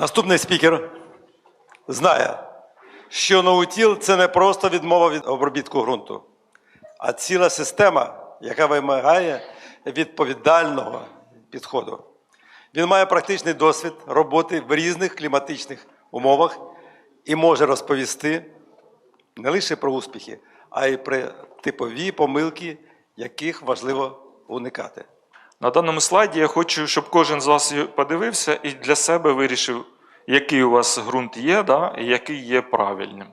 Наступний спікер знає, що ноутіл це не просто відмова від обробітку ґрунту, а ціла система, яка вимагає відповідального підходу. Він має практичний досвід роботи в різних кліматичних умовах і може розповісти не лише про успіхи, а й про типові помилки, яких важливо уникати. На даному слайді я хочу, щоб кожен з вас подивився і для себе вирішив, який у вас ґрунт є, да, і який є правильним.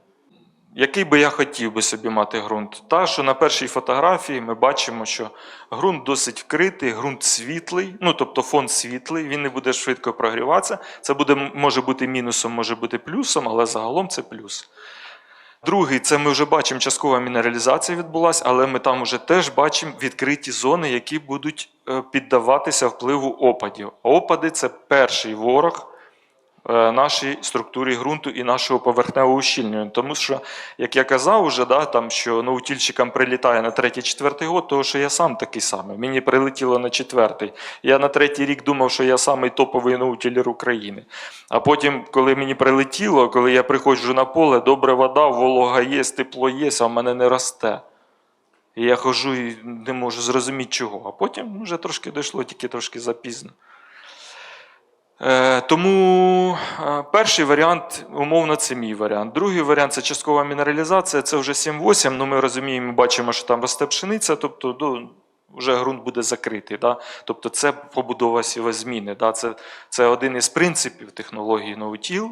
Який би я хотів би собі мати ґрунт? Та, що на першій фотографії ми бачимо, що ґрунт досить вкритий, ґрунт світлий, ну тобто фон світлий, він не буде швидко прогріватися. Це буде, може бути мінусом, може бути плюсом, але загалом це плюс. Другий, це ми вже бачимо, часткова мінералізація відбулася, але ми там вже теж бачимо відкриті зони, які будуть е, піддаватися впливу опадів. Опади це перший ворог нашій структурі ґрунту і нашого поверхневого ущільнення. Тому що, як я казав, уже, да, там, що наутільщикам прилітає на третій-четвертий год, тому що я сам такий самий. Мені прилетіло на четвертий. Я на третій рік думав, що я самий топовий наутілер України. А потім, коли мені прилетіло, коли я приходжу на поле, добра вода, волога є, тепло є, а в мене не росте. І я хожу і не можу зрозуміти чого. А потім вже трошки дійшло, тільки трошки запізно. Е, Тому е, перший варіант, умовно, це мій варіант. Другий варіант це часткова мінералізація, це вже 7-8. Ну, ми розуміємо, бачимо, що там росте пшениця, тобто ну, вже ґрунт буде закритий. Да? Тобто це побудова сівозміни. Да? Це, це один із принципів технології ноутіл,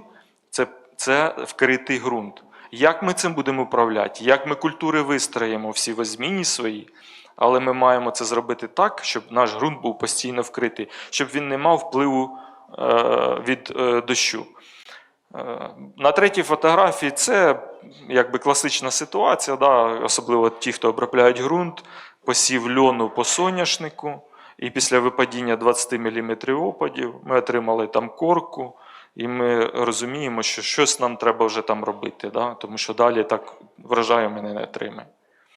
це, це вкритий ґрунт. Як ми цим будемо управляти? Як ми культури вистроїмо в сівозміні свої? Але ми маємо це зробити так, щоб наш ґрунт був постійно вкритий, щоб він не мав впливу від е, дощу. Е, На третій фотографії це якби класична ситуація, да, особливо ті, хто обробляють ґрунт, посів льону по соняшнику, і після випадіння 20 мм опадів ми отримали там корку, і ми розуміємо, що щось нам треба вже там робити, да, тому що далі так врожаю ми не отримаємо.